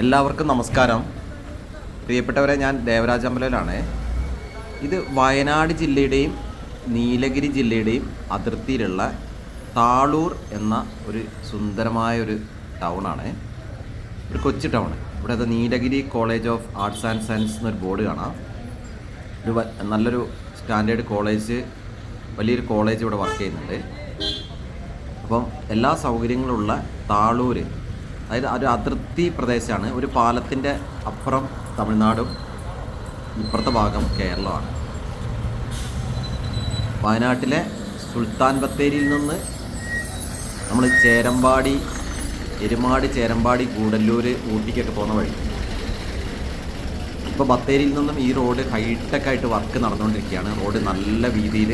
എല്ലാവർക്കും നമസ്കാരം. പ്രിയപ്പെട്ടവരെ ഞാൻ ദേവരാജ് അമ്പലയിലാണ് ഇത് വയനാട് ജില്ലയുടെയും നീലഗിരി ജില്ലയുടെയും അതിർത്തിയിലുള്ള താളൂർ എന്ന ഒരു സുന്ദരമായ ഒരു ടൗണാണ് ഒരു കൊച്ചു ടൗൺ ഇവിടെ അത് Nilgiri college of arts and science എന്നൊരു ബോർഡ് കാണാം. ഒരു നല്ലൊരു സ്റ്റാൻഡേർഡ് കോളേജ് വലിയൊരു കോളേജ് ഇവിടെ വർക്ക് ചെയ്യുന്നുണ്ട്. അപ്പം എല്ലാ സൗകര്യങ്ങളുള്ള താളൂര് അതായത് ഒരു അതിർത്തി പ്രദേശമാണ്. ഒരു പാലത്തിന്റെ അപ്പുറം തമിഴ്നാടും ഇപ്പുറത്തെ ഭാഗം കേരളമാണ്. വയനാട്ടിലെ സുൽത്താൻ ബത്തേരിയിൽ നിന്ന് നമ്മൾ ചേരമ്പാടി എരുമാട് ചേരമ്പാടി ഗൂഡല്ലൂർ ഊട്ടിക്കൊക്കെ പോകുന്ന വഴി. ഇപ്പോൾ ബത്തേരിയിൽ നിന്നും ഈ റോഡ് ഹൈടെക് ആയിട്ട് വർക്ക് നടന്നുകൊണ്ടിരിക്കുകയാണ്. റോഡ് നല്ല രീതിയിൽ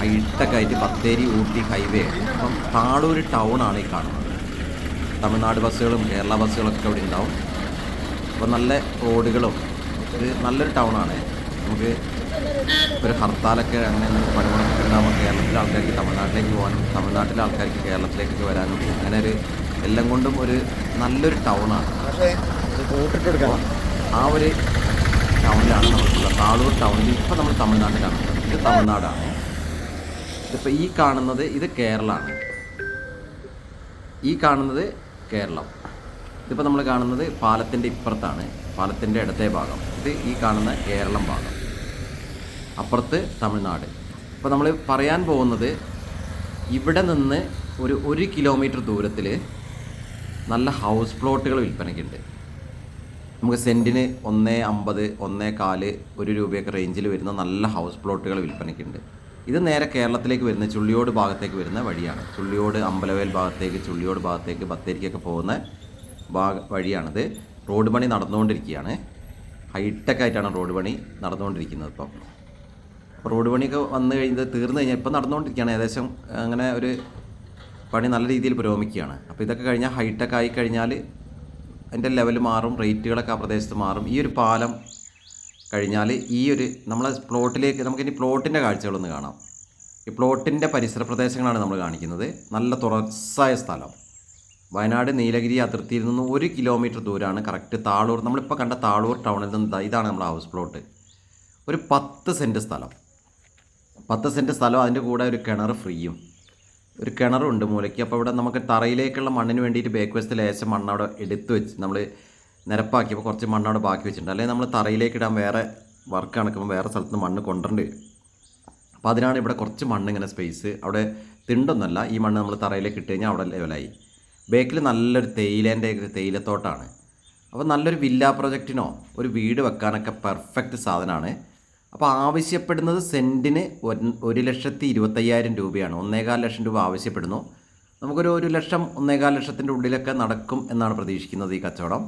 ഹൈടെക് ആയിട്ട് ബത്തേരി ഊട്ടി ഹൈവേ അപ്പം താളൂർ ടൗൺ ആണ് ഈ കാണുന്നത്. തമിഴ്നാട് ബസ്സുകളും കേരള ബസ്സുകളൊക്കെ അവിടെ ഉണ്ടാവും. അപ്പോൾ നല്ല റോഡുകളും ഇത് നല്ലൊരു ടൗണാണ്. നമുക്ക് ഒരു ഹർത്താലൊക്കെ അങ്ങനെ എന്തെങ്കിലും പണിമുടക്കൊക്കെ ഉണ്ടാകുമ്പോൾ കേരളത്തിലെ ആൾക്കാർക്ക് തമിഴ്നാട്ടിലേക്ക് പോകാനും തമിഴ്നാട്ടിലെ ആൾക്കാർക്ക് കേരളത്തിലേക്ക് വരാനും അങ്ങനെ ഒരു എല്ലാം കൊണ്ടും ഒരു നല്ലൊരു ടൗണാണ്. ആ ഒരു ടൗണിലാണ് നമ്മൾക്കുള്ള താളൂർ ടൗണിൽ ഇപ്പോൾ നമ്മൾ തമിഴ്നാട്ടിലാണ്. ഇത് തമിഴ്നാടാണ്. ഇതിപ്പോൾ ഈ കാണുന്നത് ഇത് കേരളമാണ് ഈ കാണുന്നത് കേരളം. ഇതിപ്പോൾ നമ്മൾ കാണുന്നത് പാലത്തിന്റെ ഇപ്പുറത്താണ് പാലത്തിന്റെ ഇടത്തെ ഭാഗം. ഇത് ഈ കാണുന്ന കേരളം ഭാഗം. അപ്പുറത്ത് തമിഴ്നാട്. ഇപ്പോൾ നമ്മൾ പറയാൻ പോകുന്നത് ഇവിടെ നിന്ന് ഒരു ഒരു കിലോമീറ്റർ ദൂരത്തിൽ നല്ല ഹൗസ് പ്ലോട്ടുകൾ വിൽപ്പനയ്ക്കുണ്ട്. നമുക്ക് സെന്റിന് ഒന്നേ അമ്പത് ഒന്നേ കാൽ ഒരു രൂപയൊക്കെ റേഞ്ചിൽ വരുന്ന നല്ല ഹൗസ് പ്ലോട്ടുകൾ വിൽപ്പനയ്ക്കുണ്ട്. ഇത് നേരെ കേരളത്തിലേക്ക് വരുന്ന ചുള്ളിയോട് ഭാഗത്തേക്ക് വരുന്ന വഴിയാണ്. ചുള്ളിയോട് അമ്പലവേൽ ഭാഗത്തേക്ക് ചുള്ളിയോട് ഭാഗത്തേക്ക് ബത്തേരിക്കൊക്കെ പോകുന്ന ഭാഗ വഴിയാണിത്. റോഡ് പണി നടന്നുകൊണ്ടിരിക്കുകയാണ്. ഹൈടെക് ആയിട്ടാണ് റോഡ് പണി നടന്നുകൊണ്ടിരിക്കുന്നത് ഇപ്പം. അപ്പോൾ റോഡ് പണിയൊക്കെ വന്നു കഴിഞ്ഞത് തീർന്നു കഴിഞ്ഞാൽ ഇപ്പം നടന്നുകൊണ്ടിരിക്കുകയാണ്. ഏകദേശം അങ്ങനെ ഒരു പണി നല്ല രീതിയിൽ പുരോഗമിക്കുകയാണ്. അപ്പോൾ ഇതൊക്കെ കഴിഞ്ഞാൽ ഹൈടെക് ആയി കഴിഞ്ഞാൽ അതിന്റെ ലെവൽ മാറും റേറ്റുകളൊക്കെ ആ പ്രദേശത്ത് മാറും. ഈ ഒരു പാലം കഴിഞ്ഞാൽ ഈ ഒരു നമ്മളെ പ്ലോട്ടിലേക്ക് നമുക്കിനി പ്ലോട്ടിന്റെ കാഴ്ചകളൊന്ന് കാണാം. ഈ പ്ലോട്ടിന്റെ പരിസര പ്രദേശങ്ങളാണ് നമ്മൾ കാണിക്കുന്നത്. നല്ല തുറസായ സ്ഥലം. വയനാട് നീലഗിരി അതിർത്തിയിൽ നിന്ന് ഒരു കിലോമീറ്റർ ദൂരമാണ് കറക്റ്റ് താളൂർ. നമ്മളിപ്പോൾ കണ്ട താളൂർ ടൗണിൽ നിന്ന് ഇതാണ് നമ്മുടെ ഹൗസ് പ്ലോട്ട് ഒരു പത്ത് സെന്റ് സ്ഥലം. പത്ത് സെന്റ് സ്ഥലം അതിന്റെ കൂടെ ഒരു കിണർ ഫ്രീയും. ഒരു കിണറുണ്ട് മൂലയ്ക്ക്. അപ്പോൾ ഇവിടെ നമുക്ക് തറയിലേക്കുള്ള മണ്ണിന് വേണ്ടിയിട്ട് ബേക്ക് വെസ്റ്റ് ലേശം മണ്ണ് അവിടെ എടുത്ത് വെച്ച് നമ്മൾ നിരപ്പാക്കിയപ്പോൾ കുറച്ച് മണ്ണ് അവിടെ ബാക്കി വെച്ചിട്ടുണ്ട്. അല്ലെങ്കിൽ നമ്മൾ തറയിലേക്ക് ഇടാൻ വേറെ വർക്ക് നടക്കുമ്പോൾ വേറെ സ്ഥലത്ത് നിന്ന് മണ്ണ് കൊണ്ടുവരേണ്ടി. വരും അപ്പോൾ അതിനാണ് ഇവിടെ കുറച്ച് മണ്ണ് ഇങ്ങനെ സ്പേസ് അവിടെ തിണ്ടൊന്നുമല്ല. ഈ മണ്ണ് നമ്മൾ തറയിലേക്ക് ഇട്ട് കഴിഞ്ഞാൽ അവിടെ ലെവലായി ബേക്കിൽ നല്ലൊരു തേയിലേന്റെ തേയിലത്തോട്ടാണ്. അപ്പോൾ നല്ലൊരു വില്ല പ്രൊജക്റ്റിനോ ഒരു വീട് വെക്കാനൊക്കെ പെർഫെക്റ്റ് സാധനമാണ് അപ്പോൾ ആവശ്യപ്പെടുന്നത് സെന്റിന് ഒരു ലക്ഷത്തി ഇരുപത്തയ്യായിരം രൂപയാണ്. ഒന്നേകാൽ ലക്ഷം രൂപ ആവശ്യപ്പെടുന്നു. നമുക്കൊരു ഒരു ലക്ഷം ഒന്നേകാൽ ലക്ഷത്തിന്റെ ഉള്ളിലൊക്കെ നടക്കും എന്നാണ് പ്രതീക്ഷിക്കുന്നത് ഈ കച്ചവടം.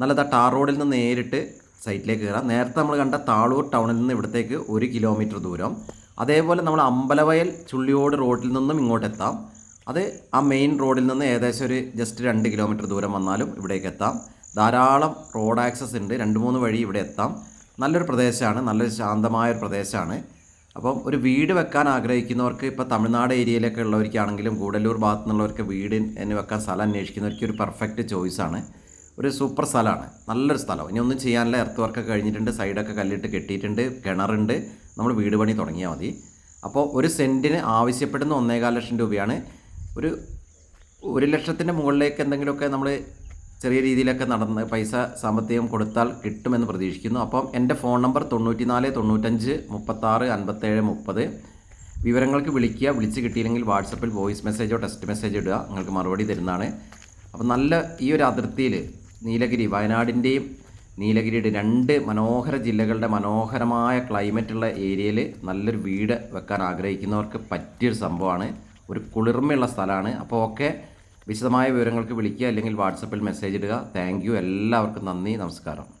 നല്ലതാ ടാർ റോഡിൽ നിന്ന് നേരിട്ട് സൈറ്റിലേക്ക് കയറാം. നേരത്തെ നമ്മൾ കണ്ട താളൂർ ടൗണിൽ നിന്ന് ഇവിടത്തേക്ക് ഒരു കിലോമീറ്റർ ദൂരം. അതേപോലെ നമ്മൾ അമ്പലവയൽ ചുള്ളിയോട് റോഡിൽ നിന്നും ഇങ്ങോട്ട് എത്താം. അത് ആ മെയിൻ റോഡിൽ നിന്ന് ഏകദേശം ഒരു ജസ്റ്റ് രണ്ട് കിലോമീറ്റർ ദൂരം വന്നാലും ഇവിടേക്ക് എത്താം. ധാരാളം റോഡ് ആക്സസ് ഉണ്ട്. രണ്ട് മൂന്ന് വഴി ഇവിടെ എത്താം. നല്ലൊരു പ്രദേശമാണ്. നല്ലൊരു ശാന്തമായ ഒരു പ്രദേശമാണ്. അപ്പം ഒരു വീട് വെക്കാൻ ആഗ്രഹിക്കുന്നവർക്ക് ഇപ്പോൾ തമിഴ്നാട് ഏരിയയിലൊക്കെ ഉള്ളവർക്കാണെങ്കിലും ഗൂഡല്ലൂർ ഭാഗത്തു നിന്നുള്ളവർക്ക് വീട് വെക്കാൻ സ്ഥലം അന്വേഷിക്കുന്നവർക്ക് ഒരു പെർഫെക്റ്റ് ചോയ്സാണ് ഒരു സൂപ്പർ സ്ഥലമാണ്. നല്ലൊരു സ്ഥലം. ഇനി ഒന്നും ചെയ്യാനില്ല. എർത്ത് വർക്കൊക്കെ കഴിഞ്ഞിട്ടുണ്ട്. സൈഡൊക്കെ കല്ലിട്ട് കെട്ടിയിട്ടുണ്ട്. കിണറുണ്ട്. നമ്മൾ വീട് പണി തുടങ്ങിയാൽ മതി. അപ്പോൾ ഒരു സെന്റിന് ആവശ്യപ്പെടുന്ന ഒന്നേകാൽ ലക്ഷം രൂപയാണ്. ഒരു ഒരു ലക്ഷത്തിന്റെ മുകളിലേക്ക് എന്തെങ്കിലുമൊക്കെ നമ്മൾ ചെറിയ രീതിയിലൊക്കെ നടന്ന് പൈസ സാമ്പത്തികം കൊടുത്താൽ കിട്ടുമെന്ന് പ്രതീക്ഷിക്കുന്നു. അപ്പം എന്റെ ഫോൺ നമ്പർ തൊണ്ണൂറ്റി നാല് തൊണ്ണൂറ്റഞ്ച് മുപ്പത്താറ് അൻപത്തേഴ് മുപ്പത്. വിവരങ്ങൾക്ക് വിളിക്കുക. വിളിച്ച് കിട്ടിയില്ലെങ്കിൽ വാട്സപ്പിൽ വോയിസ് മെസ്സേജോ ടെക്സ്റ്റ് മെസ്സേജോ ഇടുക. നിങ്ങൾക്ക് മറുപടി തരുന്നതാണ്. അപ്പം നല്ല ഈ ഒരു അതിർത്തിയിൽ നീലഗിരി വയനാടിന്റെയും നീലഗിരിയുടെ രണ്ട് മനോഹര ജില്ലകളുടെ മനോഹരമായ ക്ലൈമറ്റുള്ള ഏരിയയിൽ നല്ലൊരു വീട് വെക്കാൻ ആഗ്രഹിക്കുന്നവർക്ക് പറ്റിയൊരു സംഭവമാണ്. ഒരു കുളിർമയുള്ള സ്ഥലമാണ്. അപ്പോൾ ഓക്കെ വിശദമായ വിവരങ്ങൾക്ക് വിളിക്കുക അല്ലെങ്കിൽ വാട്സപ്പിൽ മെസ്സേജ് ഇടുക. താങ്ക് എല്ലാവർക്കും നന്ദി. നമസ്കാരം.